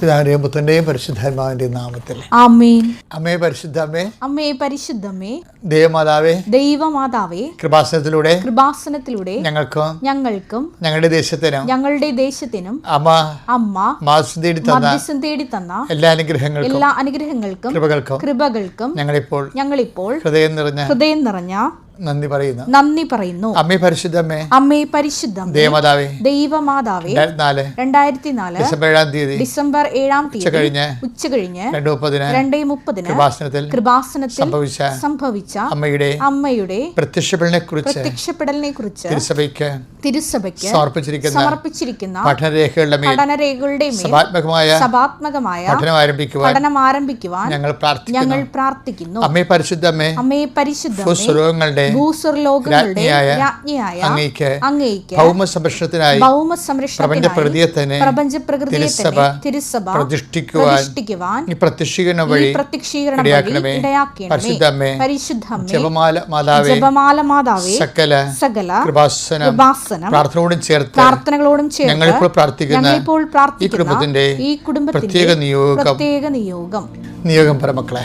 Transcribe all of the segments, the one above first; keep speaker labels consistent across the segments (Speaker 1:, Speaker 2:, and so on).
Speaker 1: പിതാവിന്റെയും പുത്രന്റെയും പരിശുദ്ധാത്മാവിന്റെയും നാമത്തിൽ.
Speaker 2: ആമേൻ.
Speaker 1: അമ്മേ പരിശുദ്ധ അമ്മേ
Speaker 2: അമ്മേ
Speaker 1: ദൈവമാതാവേ.
Speaker 2: ദേവമാതാവേ.
Speaker 1: കൃപാസനത്തിലൂടെ.
Speaker 2: കൃപാസനത്തിലൂടെ
Speaker 1: ഞങ്ങൾക്കും.
Speaker 2: ഞങ്ങൾക്കും.
Speaker 1: ഞങ്ങളുടെ ദേശത്തിനും.
Speaker 2: ഞങ്ങളുടെ ദേശത്തിനും.
Speaker 1: അമ്മ
Speaker 2: അമ്മ
Speaker 1: മാസം തേടി തന്ന
Speaker 2: തേടി തന്ന
Speaker 1: എല്ലാ അനുഗ്രഹങ്ങൾക്കും.
Speaker 2: എല്ലാ അനുഗ്രഹങ്ങൾക്കും
Speaker 1: കൃപകൾക്കും.
Speaker 2: കൃപകൾക്കും
Speaker 1: ഞങ്ങളിപ്പോൾ
Speaker 2: ഞങ്ങളിപ്പോൾ
Speaker 1: ഹൃദയം നിറഞ്ഞ
Speaker 2: ഹൃദയം നിറഞ്ഞ
Speaker 1: നന്ദി പറയുന്നു?
Speaker 2: നന്ദി പറയുന്നു.
Speaker 1: അമ്മേ പരിശുദ്ധ അമ്മേ
Speaker 2: പരിശുദ്ധം
Speaker 1: ദേവമാതാവേ.
Speaker 2: ദൈവമാതാവേ.
Speaker 1: നാല്
Speaker 2: രണ്ടായിരത്തി നാല്
Speaker 1: ഡിസംബർ ഏഴാം തീയതി.
Speaker 2: ഡിസംബർ ഏഴാം തീയതി.
Speaker 1: കഴിഞ്ഞ്.
Speaker 2: ഉച്ച കഴിഞ്ഞ്.
Speaker 1: രണ്ട് മുപ്പതിന്.
Speaker 2: രണ്ടേ മുപ്പതിന്
Speaker 1: കൃപാസനത്തിൽ
Speaker 2: കൃപാസനത്തിൽ
Speaker 1: സംഭവിച്ച
Speaker 2: സംഭവിച്ച
Speaker 1: അമ്മയുടെ
Speaker 2: അമ്മയുടെ
Speaker 1: പ്രത്യക്ഷപ്പെടലിനെ കുറിച്ച്
Speaker 2: പ്രത്യക്ഷപ്പെടലിനെ കുറിച്ച്
Speaker 1: തിരുസഭയ്ക്ക്
Speaker 2: തിരുസഭയ്ക്ക്
Speaker 1: സമർപ്പിച്ചിരിക്കുന്ന
Speaker 2: സമർപ്പിച്ചിരിക്കുന്ന
Speaker 1: പഠനരേഖകളുടെ
Speaker 2: പഠനരേഖകളുടെ
Speaker 1: സഭാത്മകമായ
Speaker 2: സഭാത്മകമായ
Speaker 1: പഠനം ആരംഭിക്കുവാൻ
Speaker 2: പഠനം ആരംഭിക്കുവാൻ
Speaker 1: ഞങ്ങൾ പ്രാർത്ഥിക്കുന്നു.
Speaker 2: ഞങ്ങൾ പ്രാർത്ഥിക്കുന്നു.
Speaker 1: അമ്മേ പരിശുദ്ധ അമ്മേ
Speaker 2: പരിശുദ്ധ ഭൂസ്വർലോകങ്ങളുടെ
Speaker 1: രാജ്ഞിയായ
Speaker 2: രാജ്ഞിയായ
Speaker 1: അങ്ങേക്ക്
Speaker 2: അങ്ങേക്ക്
Speaker 1: ഭൗമ സംരക്ഷണത്തിനായി
Speaker 2: ഭൗമ
Speaker 1: പ്രപഞ്ച
Speaker 2: സംരക്ഷണത്തിനായി
Speaker 1: പ്രകൃതിയെ തന്നെ
Speaker 2: പ്രപഞ്ച പ്രകൃതിയെ
Speaker 1: തിരുസഭ
Speaker 2: തന്നെ തിരുസഭ
Speaker 1: പ്രതിഷ്ഠിക്കുവാൻ ഈ പ്രത്യക്ഷീകരണം വഴി
Speaker 2: പ്രത്യക്ഷീകരണം വഴി
Speaker 1: ഇടയാക്കണമേ.
Speaker 2: ഇടയാക്കണമേ. പരിശുദ്ധമ്മേ
Speaker 1: ജപമാല മാതാവേ
Speaker 2: ജപമാല മാതാവേ
Speaker 1: സകല
Speaker 2: സകല
Speaker 1: കൃപാസനം
Speaker 2: കൃപാസനം
Speaker 1: പ്രാർത്ഥനയോടും ചേർത്ത്
Speaker 2: പ്രാർത്ഥനകളോടും ചേർത്ത്
Speaker 1: ഞങ്ങളിപ്പോൾ പ്രാർത്ഥിക്കുന്ന
Speaker 2: ഞങ്ങളിപ്പോൾ
Speaker 1: ഈ
Speaker 2: പ്രാർത്ഥിക്കുന്ന
Speaker 1: കുടുംബത്തിന്റെ
Speaker 2: ഈ കുടുംബത്തിന്റെ
Speaker 1: പ്രത്യേക നിയോഗം.
Speaker 2: പ്രത്യേക നിയോഗം.
Speaker 1: നിയോഗം പരമക്കളെ.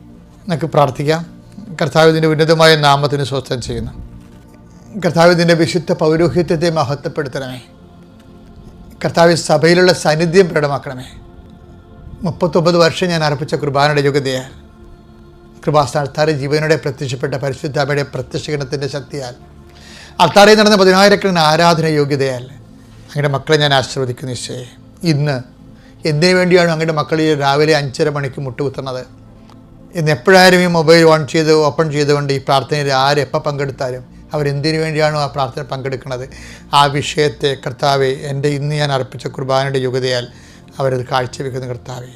Speaker 1: നമുക്ക് പ്രാർത്ഥിക്കാം. കർത്താവിന്റെ ഉന്നതമായ നാമത്തിന് സ്വസ്ഥം ചെയ്യുന്നു. കർത്താവിന്റെ വിശുദ്ധ പൗരോഹിത്യത്തെ മഹത്വപ്പെടുത്തണമേ. കർത്താവ് സഭയിലുള്ള സാന്നിധ്യം പ്രകടമാക്കണമേ. മുപ്പത്തൊമ്പത് വർഷം ഞാൻ അർപ്പിച്ച കുർബാനയുടെ യോഗ്യതയാൽ കൃപാസ്ഥാർത്ഥാരെ ജീവനോടെ പ്രത്യക്ഷപ്പെട്ട പരിശുദ്ധാമയുടെ പ്രത്യക്ഷീകരണത്തിന്റെ ശക്തിയാൽ അൾത്താറയിൽ നടന്ന പതിനായിരക്കണക്കിന് ആരാധന യോഗ്യതയാൽ അങ്ങയുടെ മക്കളെ ഞാൻ ആശീർവദിക്കുന്നു ഈശോയെ. ഇന്ന് എന്തിനു വേണ്ടിയാണ് അങ്ങയുടെ മക്കൾ രാവിലെ അഞ്ചര മണിക്ക് മുട്ടുകുത്തുന്നത്? ഇന്ന് എപ്പോഴായാലും ഈ മൊബൈൽ ഓൺ ചെയ്ത് ഓപ്പൺ ചെയ്തുകൊണ്ട് ഈ പ്രാർത്ഥനയിൽ ആരെപ്പോൾ പങ്കെടുത്താലും അവരെന്തിനു വേണ്ടിയാണോ ആ പ്രാർത്ഥന പങ്കെടുക്കുന്നത്? ആ വിഷയത്തെ കർത്താവെ എന്റെ ഇന്ന് ഞാൻ അർപ്പിച്ച കുർബാനയുടെ യോഗ്യതയാൽ അവരത് കാഴ്ചവെക്കുന്ന കർത്താവെ.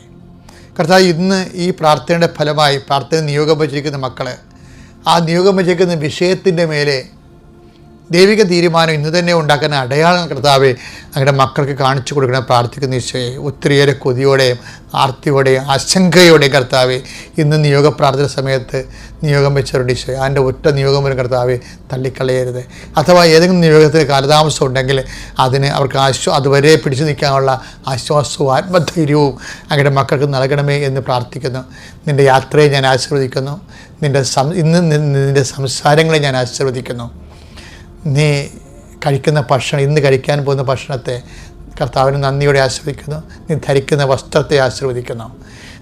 Speaker 1: കർത്താവ് ഇന്ന് ഈ പ്രാർത്ഥനയുടെ ഫലമായി പ്രാർത്ഥന നിയോഗം വച്ചിരിക്കുന്ന മക്കൾ ആ നിയോഗം വച്ചിരിക്കുന്ന വിഷയത്തിന്റെ മേലെ ദൈവിക തീരുമാനം ഇന്ന് തന്നെ ഉണ്ടാക്കുന്ന അടയാളം കർത്താവെ ഞങ്ങളുടെ മക്കൾക്ക് കാണിച്ചു കൊടുക്കണം. പ്രാർത്ഥിക്കുന്ന ഈശോയെ ഒത്തിരിയേറെ കൊതിയോടെയും ആർത്തിയോടെയും ആശങ്കയോടെയും കർത്താവെ ഇന്ന് നിയോഗ പ്രാർത്ഥന സമയത്ത് നിയോഗം വെച്ചവരുടെ ഈശോയെ. അതിന്റെ ഒറ്റ നിയോഗം വരും കർത്താവെ തള്ളിക്കളയരുത്. അഥവാ ഏതെങ്കിലും നിയോഗത്തിന് കാലതാമസം ഉണ്ടെങ്കിൽ അതിന് അവർക്ക് ആശ്വാ അതുവരെ പിടിച്ചു നിൽക്കാനുള്ള ആശ്വാസവും ആത്മധൈര്യവും അങ്ങയുടെ മക്കൾക്ക് നൽകണമേ എന്ന് പ്രാർത്ഥിക്കുന്നു. നിന്റെ യാത്രയെ ഞാൻ ആശീർവദിക്കുന്നു. നിന്റെ സം ഇന്ന് നിന്റെ സംസാരങ്ങളെ ഞാൻ ആശീർവദിക്കുന്നു. നീ കഴിക്കുന്ന ഭക്ഷണം ഇന്ന് കഴിക്കാൻ പോകുന്ന ഭക്ഷണത്തെ കർത്താവിന് നന്ദിയോടെ ആശ്രയിക്കുന്നു നീ ധരിക്കുന്ന വസ്ത്രത്തെ ആശ്രവദിക്കുന്നു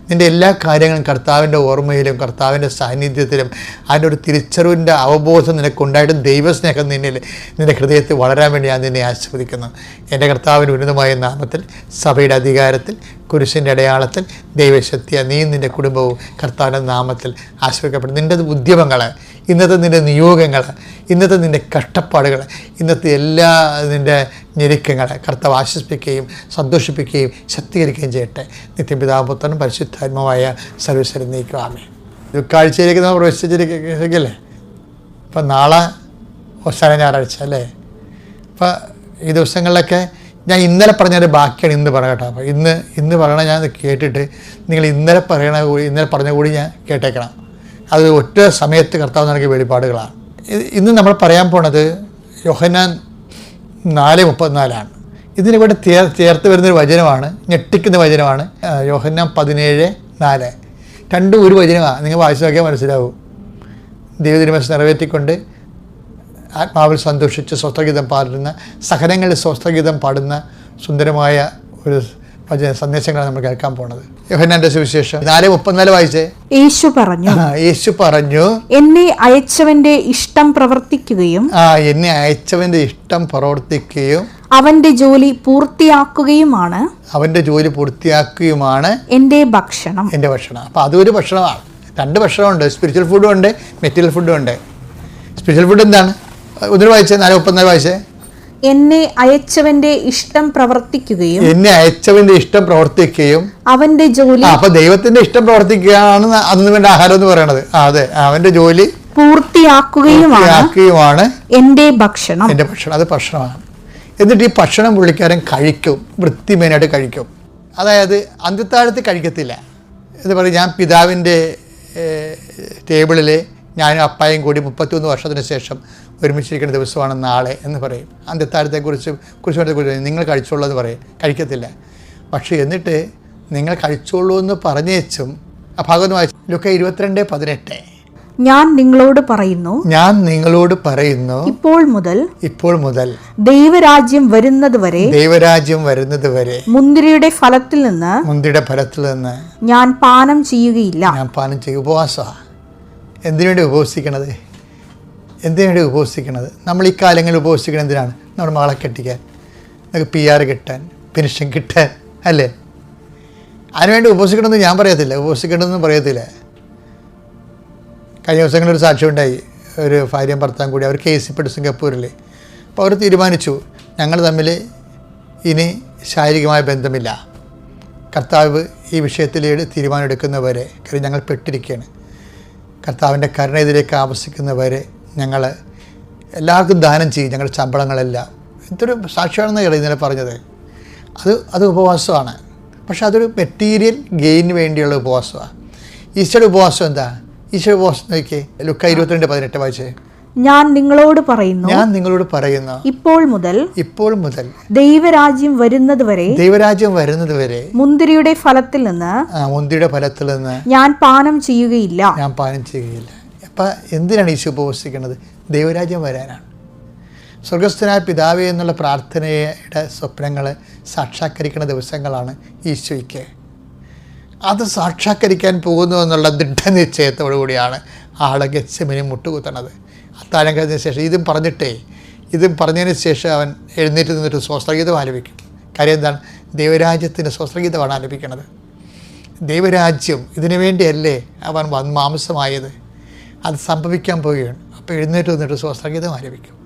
Speaker 1: നിന്റെ എല്ലാ കാര്യങ്ങളും കർത്താവിന്റെ ഓർമ്മയിലും കർത്താവിന്റെ സാന്നിധ്യത്തിലും അതിന്റെ ഒരു തിരിച്ചറിവിന്റെ അവബോധം നിനക്കുണ്ടായിട്ടും ദൈവസ്നേഹം നിന്നിൽ നിന്റെ ഹൃദയത്തിൽ വളരാൻ വേണ്ടി ഞാൻ നിന്നെ ആശ്രവദിക്കുന്നു എന്റെ കർത്താവിന്റെ ഉന്നതമായ നാമത്തിൽ സഭയുടെ അധികാരത്തിൽ കുരിശിന്റെ അടയാളത്തിൽ ദൈവശക്തിയ നീ നിന്റെ കുടുംബവും കർത്താവിന്റെ നാമത്തിൽ ആശ്രയിക്കപ്പെടും നിന്റെ ഉദ്യമങ്ങൾ ഇന്നത്തെ നിന്റെ നിയോഗങ്ങൾ ഇന്നത്തെ നിന്റെ കഷ്ടപ്പാടുകൾ ഇന്നത്തെ എല്ലാ നിന്റെ ഞെരുക്കങ്ങൾ കർത്താവ് ആശ്വസിപ്പിക്കുകയും സന്തോഷിപ്പിക്കുകയും ശക്തീകരിക്കുകയും ചെയ്യട്ടെ. നിത്യപിതാപുത്രനും പരിശുദ്ധാത്മാവായ സർവീശ്വരൻ നീക്കുവാമേ കാഴ്ചയിലേക്ക് നമ്മൾ പ്രവേശിച്ചിരിക്കല്ലേ ഇപ്പം നാളെ അവസാന ഞായറാഴ്ച അല്ലേ? ഇപ്പം ഈ ദിവസങ്ങളിലൊക്കെ ഞാൻ ഇന്നലെ പറഞ്ഞതിന്റെ ബാക്കിയാണ് ഇന്ന് പറയട്ടോ അപ്പോൾ ഇന്ന് ഇന്ന് പറയണ ഞാൻ കേട്ടിട്ട് നിങ്ങൾ ഇന്നലെ പറയണ കൂടി ഇന്നലെ പറഞ്ഞ കൂടി ഞാൻ കേട്ടേക്കണം. അത് ഒറ്റ സമയത്ത് കർത്താവ് നൽകിയ വെളിപ്പാടുകളാണ് ഇത് ഇന്ന് നമ്മൾ പറയാൻ പോണത് യോഹന്നാൻ നാല് മുപ്പത്തിനാലാണ്. ഇതിനിവിടെ ചേർ ചേർത്ത് വരുന്നൊരു വചനമാണ് ഞെട്ടിക്കുന്ന വചനമാണ് യോഹന്നാൻ പതിനേഴ് നാല്. രണ്ടും ഒരു വചനമാണ് നിങ്ങൾ വായിച്ചു നോക്കിയാൽ മനസ്സിലാവും. ദൈവതിരുമസ് നിറവേറ്റിക്കൊണ്ട് ആത്മാവിൽ സന്തോഷിച്ച് സ്വസ്ഥഗീതം പാടുന്ന സഹനങ്ങളിൽ സ്വസ്ഥഗീതം പാടുന്ന സുന്ദരമായ ഒരു വചന സന്ദേശങ്ങളാണ് നമ്മൾ കേൾക്കാൻ പോണത്. യോഹന്നാന്റെ സുവിശേഷം. നാല് മുപ്പത്തിനാല് വായിച്ചേ?
Speaker 3: യേശു പറഞ്ഞു
Speaker 1: യേശു പറഞ്ഞു
Speaker 3: എന്നെ അയച്ചവന്റെ ഇഷ്ടം പ്രവർത്തിക്കുകയും
Speaker 1: ആ എന്നെ അയച്ചവന്റെ ഇഷ്ടം പ്രവർത്തിക്കുകയും
Speaker 3: അവന്റെ ജോലി പൂർത്തിയാക്കുകയുമാണ്.
Speaker 1: അവന്റെ ജോലി പൂർത്തിയാക്കുകയുമാണ്
Speaker 3: എന്റെ ഭക്ഷണം.
Speaker 1: എന്റെ ഭക്ഷണം. അപ്പൊ അതൊരു ഭക്ഷണമാണ്. രണ്ട് ഭക്ഷണമുണ്ട്. സ്പിരിച്വൽ ഫുഡും ഉണ്ട് മെറ്റീരിയൽ ഫുഡും ഉണ്ട്. സ്പിരിച്വൽ ഫുഡ് എന്താണ്? ഒന്നിന് വായിച്ചേ നാല് മുപ്പത്തിനാല് വായിച്ചേ?
Speaker 3: എന്നെ അയച്ചവന്റെ ഇഷ്ടം പ്രവർത്തിക്കുകയും
Speaker 1: എന്നെ അയച്ചവന്റെ ഇഷ്ടം പ്രവർത്തിക്കുകയും
Speaker 3: അവന്റെ ജോലി
Speaker 1: അപ്പൊ ദൈവത്തിന്റെ ഇഷ്ടം പ്രവർത്തിക്കുകയാണ് അന്ന് വേണ്ട ആഹാരം എന്ന് പറയണത്. അതെ. അവന്റെ ജോലി
Speaker 3: പൂർത്തിയാക്കുകയുമാണ് എന്റെ ഭക്ഷണം.
Speaker 1: എന്റെ ഭക്ഷണം. അത് ഭക്ഷണമാണ്. എന്നിട്ട് ഈ ഭക്ഷണം പുള്ളിക്കാരൻ കഴിക്കും. വൃത്തിമേനായിട്ട് കഴിക്കും. അതായത് അന്ത്യത്താഴത്തിൽ കഴിക്കത്തില്ല. എന്ന് പറയും ഞാൻ പിതാവിന്റെ ടേബിളിൽ ഞാനും അപ്പായും കൂടി മുപ്പത്തിയൊന്ന് വർഷത്തിന് ശേഷം ഒരുമിച്ചിരിക്കുന്ന ദിവസമാണ് നാളെ എന്ന് പറയും. അന്ത്യത്താഴത്തെക്കുറിച്ച് കുറിച്ച് നിങ്ങൾ കഴിച്ചോളൂ എന്ന് പറയും. കഴിക്കത്തില്ല. പക്ഷേ എന്നിട്ട് നിങ്ങൾ കഴിച്ചോളൂ എന്ന് പറഞ്ഞേച്ചും ആ ഭാഗം വായിച്ചു ലുക്ക ഇരുപത്തിരണ്ട് പതിനെട്ട്.
Speaker 3: ഞാൻ നിങ്ങളോട് പറയുന്നു
Speaker 1: ഞാൻ നിങ്ങളോട് പറയുന്നു
Speaker 3: ഇപ്പോൾ മുതൽ
Speaker 1: ഇപ്പോൾ മുതൽ
Speaker 3: ദൈവരാജ്യം വരുന്നത് വരെ
Speaker 1: ദൈവരാജ്യം വരുന്നത് വരെ
Speaker 3: മുന്തിരിയുടെ ഫലത്തിൽ നിന്ന്
Speaker 1: മുന്തിരിയുടെ ഫലത്തിൽ നിന്ന്
Speaker 3: ഞാൻ പാനം ചെയ്യുകയില്ല.
Speaker 1: ഞാൻ പാനം ചെയ്യുക ഉപവാസമാണ് എന്തിനു വേണ്ടി ഉപവസിക്കണത് എന്തിനു വേണ്ടി ഉപവസിക്കണത് നമ്മൾ ഈ കാലങ്ങളിൽ ഉപവസിക്കണത് എന്തിനാണ്? നമ്മുടെ മകളെ കെട്ടിക്കാൻ. നമുക്ക് പി ആർ കിട്ടാൻ പെൻഷൻ കിട്ടാൻ അല്ലേ? അതിനുവേണ്ടി ഉപവസിക്കണമെന്ന് ഞാൻ പറയത്തില്ല. ഉപവസിക്കണമെന്ന് പറയത്തില്ല. കഴിഞ്ഞ ദിവസങ്ങളിൽ ഒരു സാക്ഷ്യം ഉണ്ടായി. ഒരു ഭാര്യയും ഭർത്താവും കൂടി അവർ കേസിപ്പെട്ടു സിംഗപ്പൂരിൽ അപ്പോൾ അവർ തീരുമാനിച്ചു ഞങ്ങൾ തമ്മിൽ ഇനി ശാരീരികമായ ബന്ധമില്ല. കർത്താവ് ഈ വിഷയത്തിൽ തീരുമാനം എടുക്കുന്നവരെ കാര്യം ഞങ്ങൾ പെട്ടിരിക്കുകയാണ്. കർത്താവിന്റെ കരുണയെതിരേക്ക് ആവശ്യിക്കുന്നവരെ ഞങ്ങൾ എല്ലാവർക്കും ദാനം ചെയ്യും ഞങ്ങളുടെ ശമ്പളങ്ങളെല്ലാം. ഇതൊരു സാക്ഷ്യമാണെന്ന് ഇന്നലെ പറഞ്ഞത്. അത് അത് ഉപവാസമാണ്. പക്ഷെ അതൊരു മെറ്റീരിയൽ ഗെയിന് വേണ്ടിയുള്ള ഉപവാസമാണ്. ഈശ്വര ഉപവാസം എന്താ? ഈശ്വര ഉപവാസം നോക്കിയേ ലുക്ക ഇരുപത്തിരണ്ട് പതിനെട്ട് വായിച്ചേ.
Speaker 3: ഞാൻ നിങ്ങളോട് പറയുന്നു.
Speaker 1: ഞാൻ നിങ്ങളോട് പറയുന്നു.
Speaker 3: ഇപ്പോൾ മുതൽ
Speaker 1: ഇപ്പോൾ മുതൽ
Speaker 3: ദൈവരാജ്യം വരുന്നത് വരെ
Speaker 1: ദൈവരാജ്യം വരുന്നത് വരെ
Speaker 3: മുന്തിരിയുടെ ഫലത്തിൽ നിന്ന്
Speaker 1: മുന്തിരിയുടെ ഫലത്തിൽ നിന്ന്
Speaker 3: ഞാൻ പാനം ചെയ്യുകയില്ല.
Speaker 1: ഞാൻ പാനം ചെയ്യുകയില്ല. അപ്പം എന്തിനാണ് ഈശോ ഉപവസിക്കുന്നത്? ദൈവരാജ്യം വരാനാണ്. സ്വർഗസ്ഥനായ പിതാവേ എന്നുള്ള പ്രാർത്ഥനയുടെ സ്വപ്നങ്ങൾ സാക്ഷാത്കരിക്കുന്ന ദിവസങ്ങളാണ് ഈശോയ്ക്ക്. അത് സാക്ഷാത്കരിക്കാൻ പോകുന്നു എന്നുള്ള ദൃഢനിശ്ചയത്തോടു കൂടിയാണ് ആളെ ഗച്ഛമിനി മുട്ടുകുത്തണത്. അത്താഴം കഴിഞ്ഞതിന് ശേഷം ഇതും പറഞ്ഞിട്ടേ ഇതും പറഞ്ഞതിന് ശേഷം അവൻ എഴുന്നേറ്റ് നിന്നിട്ട് സ്വസ്ത്രഗീതം ആലപിക്കും. കാര്യം എന്താണ്? ദൈവരാജ്യത്തിന്റെ സ്വസ്ത്രഗീതമാണ് ആലപിക്കുന്നത് ദൈവരാജ്യം ഇതിനു വേണ്ടിയല്ലേ അവൻ വന്ന് മാംസമായത്. അത് സംഭവിക്കാൻ പോവുകയാണ്. അപ്പോൾ എഴുന്നേറ്റ് നിന്നിട്ട് സ്വസ്ത്രഗീതം ആലപിക്കും.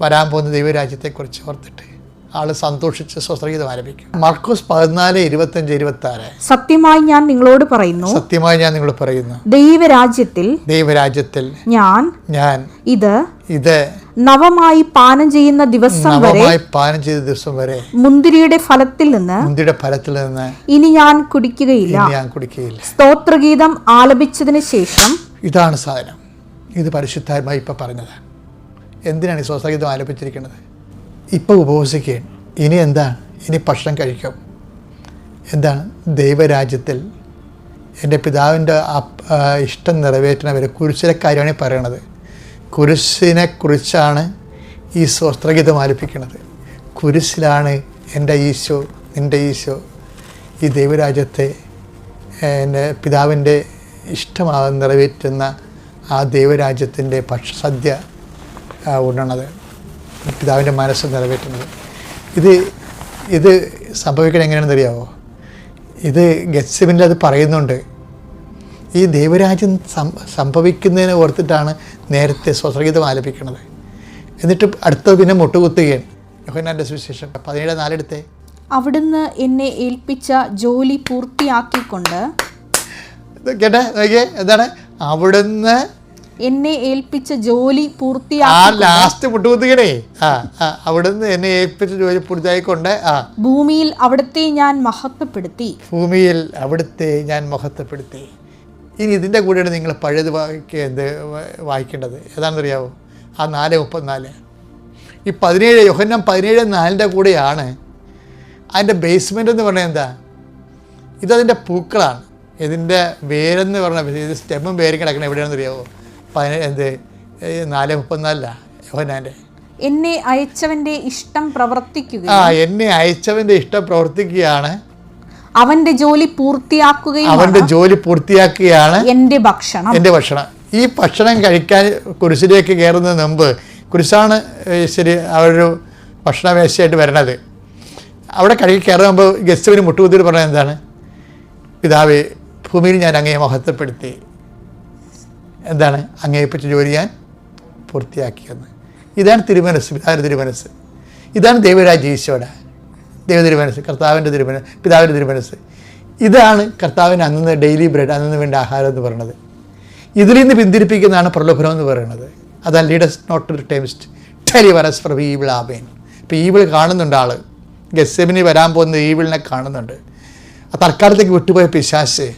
Speaker 1: വരാൻ പോകുന്ന ദൈവരാജ്യത്തെക്കുറിച്ച് ഓർത്തിട്ട് ആൾ സന്തോഷിച്ച് സ്വസ്ത്രഗീതം ആരംഭിക്കും. മർക്കോസ് പതിനാല് ഇരുപത്തഞ്ച് ഇരുപത്തി ആറ്
Speaker 3: സത്യമായി ഞാൻ നിങ്ങളോട് പറയുന്നു.
Speaker 1: സത്യമായി ഞാൻ നിങ്ങളോട് പറയുന്നു.
Speaker 3: ദൈവരാജ്യത്തിൽ
Speaker 1: ദൈവരാജ്യത്തിൽ
Speaker 3: ഞാൻ
Speaker 1: ഞാൻ
Speaker 3: ഇത്
Speaker 1: ഇത്
Speaker 3: നവമായി പാനം ചെയ്യുന്ന ദിവസം വരെ
Speaker 1: പാനം ചെയ്ത ദിവസം വരെ
Speaker 3: മുന്തിരിയുടെ ഫലത്തിൽ നിന്ന്
Speaker 1: മുന്തിരിയുടെ ഫലത്തിൽ നിന്ന്
Speaker 3: ഇനി ഞാൻ കുടിക്കുകയില്ല.
Speaker 1: ഞാൻ കുടിക്കുകയില്ല.
Speaker 3: സ്തോത്രഗീതം ആലപിച്ചതിന് ശേഷം
Speaker 1: ഇതാണ് സാധനം. ഇത് പരിശുദ്ധാത്മായി ഇപ്പം പറഞ്ഞത് എന്തിനാണ് ഈ സ്വസ്ഥഗീതം ആലപിച്ചിരിക്കുന്നത്? ഇപ്പോൾ ഉപവസിക്കുകയും. ഇനി എന്താ? ഇനി ഭക്ഷണം കഴിക്കും. എന്താണ്? ദൈവരാജ്യത്തിൽ എന്റെ പിതാവിന്റെ ഇഷ്ടം നിറവേറ്റണവർ കുരിശിലെ കാര്യമാണ് പറയണത്. കുരിശിനെ കുറിച്ചാണ് ഈ സ്വസ്ത്രഗീതം ആലപിക്കുന്നത് കുരിശിലാണ് എന്റെ ഈശോ നിന്റെ ഈശോ ഈ ദൈവരാജ്യത്തെ എന്റെ പിതാവിന്റെ ഇഷ്ടമാ നിറവേറ്റുന്ന ആ ദൈവരാജ്യത്തിന്റെ ഭക്ഷസദ്യ ആ, ഉണ്ണണത് പിതാവിന്റെ മനസ്സ് നിറവേറ്റുന്നത്. ഇത് ഇത് സംഭവിക്കണം എങ്ങനെയാണെന്ന് അറിയാമോ ഇത് ഗത്സമിനിൽ അത് പറയുന്നുണ്ട്. ഈ ദൈവരാജ്യം സംഭവിക്കുന്നതിനെ ഓർത്തിട്ടാണ് നേരത്തെ സ്വസ്രഗീതം ആലപിക്കുന്നത് എന്നിട്ട് അടുത്തത് പിന്നെ മുട്ടുകുത്തുകയാണ്. യോഹനാന്റെ സുവിശേഷം പതിനേഴ് നാലെടുത്തേ
Speaker 3: അവിടുന്ന് എന്നെ ഏൽപ്പിച്ച ജോലി പൂർത്തിയാക്കിക്കൊണ്ട്
Speaker 1: കേട്ടെ? നോക്കിയേ എന്താണ്? അവിടുന്ന്
Speaker 3: എന്നെ ഏൽപ്പിച്ച ജോലി
Speaker 1: ആ ലാസ്റ്റ് ആ ആ അവിടുന്ന് എന്നെ ഏൽപ്പിച്ച ജോലി പൂർത്തിയായിക്കൊണ്ട് ആ.
Speaker 3: ഭൂമിയിൽ അവിടത്തെ ഞാൻ മഹത്വപ്പെടുത്തി.
Speaker 1: ഭൂമിയിൽ അവിടുത്തെ ഞാൻ മഹത്വപ്പെടുത്തി. ഇനി ഇതിന്റെ കൂടെയാണ് നിങ്ങൾ പഴയത് വായിക്കുക എന്ത് വാ- വായിക്കേണ്ടത്. ഏതാണെന്നറിയാവോ? ആ നാല് മുപ്പത്തിനാല്. ഈ പതിനേഴ് യോഹന്നം പതിനേഴ് നാലിന്റെ കൂടെയാണ് അതിന്റെ ബേസ്മെന്റ് എന്ന് പറഞ്ഞാൽ എന്താ? ഇതതിന്റെ പൂക്കളാണ്. ഇതിന്റെ വേരെന്ന് പറഞ്ഞാൽ ഇത് സ്റ്റെമ്മും വേരും കിടക്കണം എവിടെയാണെന്ന് എന്ത്? നാല് മുപ്പത്തിനാലിലാണ് യോഹനാന്റെ
Speaker 3: എന്നെ അയച്ചവന്റെ ഇഷ്ടം പ്രവർത്തിക്കുക
Speaker 1: ആ എന്നെ അയച്ചവന്റെ ഇഷ്ടം പ്രവർത്തിക്കുകയാണ്.
Speaker 3: അവന്റെ ജോലി പൂർത്തിയാക്കുകയും
Speaker 1: അവന്റെ ജോലി പൂർത്തിയാക്കുകയാണ്.
Speaker 3: എന്റെ ഭക്ഷണം.
Speaker 1: എന്റെ ഭക്ഷണം. ഈ ഭക്ഷണം കഴിക്കാൻ കുരിശിലേക്ക് കയറുന്നതിന് മുമ്പ് കുരിശാണ് ശരി അവരൊരു ഭക്ഷണമേശയായിട്ട് വരണത്. അവിടെ കഴുകി കയറുമ്പോൾ ഗസ്റ്റുവിന് മുട്ടുകുത്തിട്ട് പറഞ്ഞത് എന്താണ്? പിതാവേ ഭൂമിയിൽ ഞാൻ അങ്ങയെ മഹത്വപ്പെടുത്തി. എന്താണ് അങ്ങേപ്പറ്റി ജോലി ഞാൻ പൂർത്തിയാക്കിയെന്ന് ഇതാണ് തിരുമനസ് പിതാവിന്റെ തിരുമനസ്. ഇതാണ് ദൈവരാജ് ഈശോയുടെ ദൈവ തിരുമനസ് കർത്താവിന്റെ തിരുമനസ് പിതാവിന്റെ തിരുമനസ്. ഇതാണ് കർത്താവിന് അന്ന് ഡെയിലി ബ്രെഡ് അന്നു വേണ്ട ആഹാരം എന്ന് പറയുന്നത്. ഇതിൽ നിന്ന് പിന്തിരിപ്പിക്കുന്നതാണ് പ്രലോഭനം എന്ന് പറയുന്നത്. അതാണ് lead us not to temptation deliver us from evil amen ഇപ്പോൾ ഈവിൾ കാണുന്നുണ്ട് ആൾ ഗസെമിനി വരാൻ പോകുന്ന ഈവിളിനെ കാണുന്നുണ്ട്. ആ തൽക്കാലത്തേക്ക് വിട്ടുപോയ പിശാശ്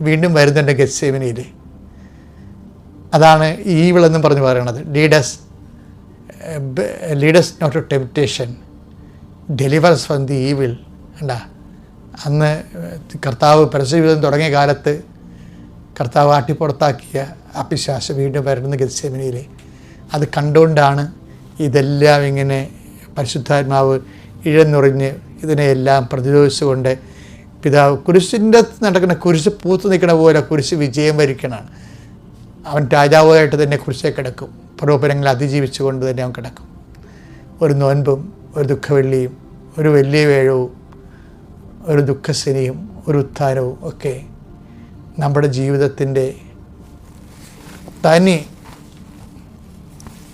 Speaker 1: വീണ്ടും വരുന്നുണ്ട് ഗസെമിനിയിൽ അതാണ് ഈവിൾ എന്നും പറഞ്ഞ് പറയണത്. Lead us lead us not to temptation delivers from the evil ഉണ്ടാ അന്ന് കർത്താവ് പരസ്യജീവിതം തുടങ്ങിയ കാലത്ത് കർത്താവ് ആട്ടിപ്പുറത്താക്കിയ ആ പിശാശ വീണ്ടും വരുന്ന ഗതിസേമനയിൽ അത് കണ്ടുകൊണ്ടാണ് ഇതെല്ലാം ഇങ്ങനെ പരിശുദ്ധാത്മാവ് ഇഴന്നുറിഞ്ഞ് ഇതിനെയെല്ലാം പ്രതിരോധിച്ചുകൊണ്ട് പിതാവ് കുരിശിന്റെ നടക്കുന്ന കുരിശ് പൂത്ത് നിൽക്കണ പോലെ കുരിശ് വിജയം വരിക്കണമാണ് അവൻ രാജാവായിട്ട് തന്നെ കുറിച്ചേ കിടക്കും. പ്രോപനങ്ങൾ അതിജീവിച്ചു കൊണ്ട് തന്നെ അവൻ കിടക്കും. ഒരു നോൻപും ഒരു ദുഃഖവെള്ളിയും ഒരു വലിയ വേഴവും ഒരു ദുഃഖസിനിയും ഒരു ഉത്ഥാനവും ഒക്കെ നമ്മുടെ ജീവിതത്തിന്റെ തനി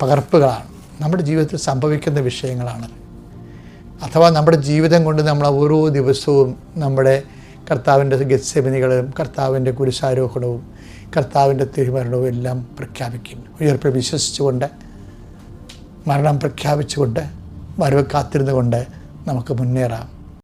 Speaker 1: പകർപ്പുകളാണ്. നമ്മുടെ ജീവിതത്തിൽ സംഭവിക്കുന്ന വിഷയങ്ങളാണ്. അഥവാ നമ്മുടെ ജീവിതം കൊണ്ട് നമ്മൾ ഓരോ ദിവസവും നമ്മുടെ കർത്താവിന്റെ ഗത്സെമിനികളും കർത്താവിന്റെ കുരിശാരോഹണവും കർത്താവിന്റെ തിരുമരണവും എല്ലാം പ്രഖ്യാപിക്കും. ഉയർപ്പ് വിശ്വസിച്ചുകൊണ്ട് മരണം പ്രഖ്യാപിച്ചുകൊണ്ട് വരവ് കാത്തിരുന്നുകൊണ്ട് നമുക്ക് മുന്നേറാം.